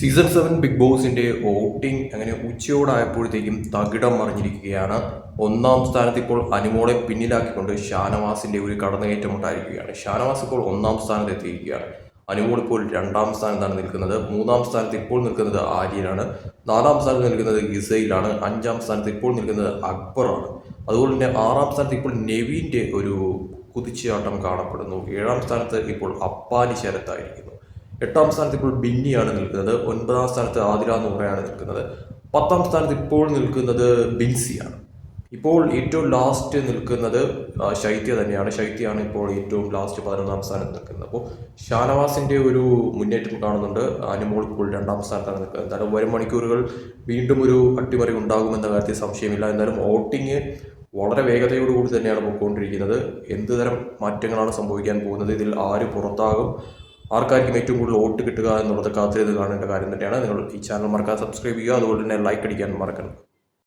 Season seven big ബോസിന്റെ voting അങ്ങനെ ഉച്ചയോടായപ്പോഴത്തേക്കും തകിടം മറിഞ്ഞിരിക്കുകയാണ്. ഒന്നാം സ്ഥാനത്ത് ഇപ്പോൾ അനുമോളെ പിന്നിലാക്കിക്കൊണ്ട് ഷാനവാസിന്റെ ഒരു കടന്നുകയറ്റം ഉണ്ടായിരിക്കുകയാണ്. ഷാനവാസ് ഇപ്പോൾ ഒന്നാം സ്ഥാനത്ത് എത്തിയിരിക്കുകയാണ്. അനുമോൾ ഇപ്പോൾ രണ്ടാം സ്ഥാനത്താണ് നിൽക്കുന്നത്. മൂന്നാം സ്ഥാനത്ത് ഇപ്പോൾ നിൽക്കുന്നത് ആര്യനാണ്. നാലാം സ്ഥാനത്ത് നിൽക്കുന്നത് ഗിസയിലാണ്. അഞ്ചാം സ്ഥാനത്ത് ഇപ്പോൾ നിൽക്കുന്നത് അക്ബറാണ്. അതുപോലെ തന്നെ ആറാം സ്ഥാനത്ത് ഇപ്പോൾ നെവിന്റെ ഒരു കുതിച്ചുചാട്ടം കാണപ്പെടുന്നു. ഏഴാം സ്ഥാനത്ത് ഇപ്പോൾ അപ്പാനി ശരത്തായിരിക്കുന്നു. എട്ടാം സ്ഥാനത്ത് ഇപ്പോൾ ബിന്നിയാണ് നിൽക്കുന്നത്. ഒൻപതാം സ്ഥാനത്ത് ആതിര നൂറയാണ് നിൽക്കുന്നത്. പത്താം സ്ഥാനത്ത് ഇപ്പോൾ നിൽക്കുന്നത് ബിൻസിയാണ്. ഇപ്പോൾ ഏറ്റവും ലാസ്റ്റ് നിൽക്കുന്നത് ശൈത്യ തന്നെയാണ്. ശൈത്യയാണ് ഇപ്പോൾ ഏറ്റവും ലാസ്റ്റ് പതിനൊന്നാം സ്ഥാനത്ത് നിൽക്കുന്നത്. അപ്പോൾ ഷാനവാസിന്റെ ഒരു മുന്നേറ്റം കാണുന്നുണ്ട്. അനുമോൾ ഇപ്പോൾ രണ്ടാം സ്ഥാനത്താണ് നിൽക്കുന്നത്. എന്തായാലും വരും മണിക്കൂറുകൾ വീണ്ടും ഒരു അട്ടിമറി ഉണ്ടാകുമെന്ന കാര്യത്തിൽ സംശയമില്ല. എന്തായാലും വോട്ടിങ് വളരെ വേഗതയോടുകൂടി തന്നെയാണ് പോയിക്കൊണ്ടിരിക്കുന്നത്. എന്ത് തരം മാറ്റങ്ങളാണ് സംഭവിക്കാൻ പോകുന്നത്? ഇതിൽ ആര് പുറത്താകും? ആർക്കായിരിക്കും ഏറ്റവും കൂടുതൽ വോട്ട് കിട്ടുക എന്നുള്ളത് കാത്തിരുന്ന് കാണേണ്ട കാര്യം തന്നെയാണ്. നിങ്ങൾ ഈ ചാനൽ മറക്കാതെ സബ്സ്ക്രൈബ് ചെയ്യുക. അതുപോലെ തന്നെ ലൈക്ക് അടിക്കാൻ മറക്കണം